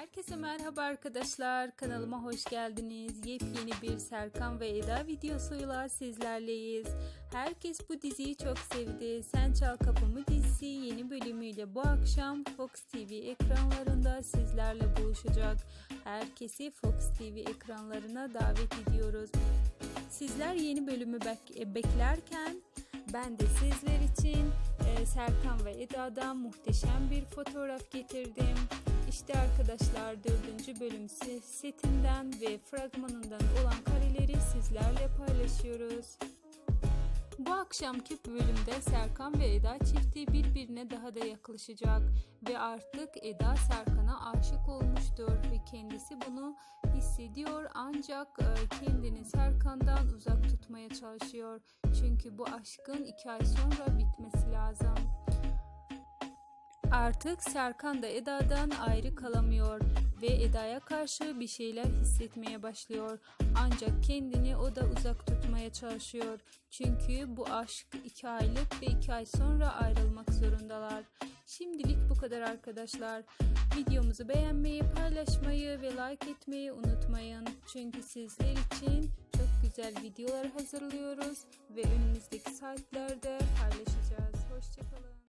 Herkese merhaba arkadaşlar. Kanalıma hoş geldiniz. Yepyeni bir Serkan ve Eda videosuyla sizlerleyiz. Herkes bu diziyi çok sevdi. Sen Çal Kapımı dizisi yeni bölümüyle bu akşam Fox TV ekranlarında sizlerle buluşacak. Herkesi Fox TV ekranlarına davet ediyoruz. Sizler yeni bölümü bek- beklerken ben de sizler için e, Serkan ve Eda'dan muhteşem bir fotoğraf getirdim. İşte arkadaşlar 4. bölüm se- setinden ve fragmanından olan kareleri sizlerle paylaşıyoruz. Bu akşamki bölümde Serkan ve Eda çifti birbirine daha da yaklaşacak ve artık Eda Serkan'a aşık olmuştur ve kendisi bunu hissediyor ancak e, kendini Serkan'dan uzak tutmaya çalışıyor. Çünkü bu aşkın iki ay sonra bitmesi lazım. Artık Serkan da Eda'dan ayrı kalamıyor ve Eda'ya karşı bir şeyler hissetmeye başlıyor. Ancak kendini o da uzak tutmaya çalışıyor. Çünkü bu aşk iki aylık ve iki ay sonra ayrılmak zorundalar. Şimdilik bu kadar arkadaşlar. Videomuzu beğenmeyi, paylaşmayı ve like etmeyi unutmayın. Çünkü sizler için çok güzel videolar hazırlıyoruz ve önümüzdeki saatlerde.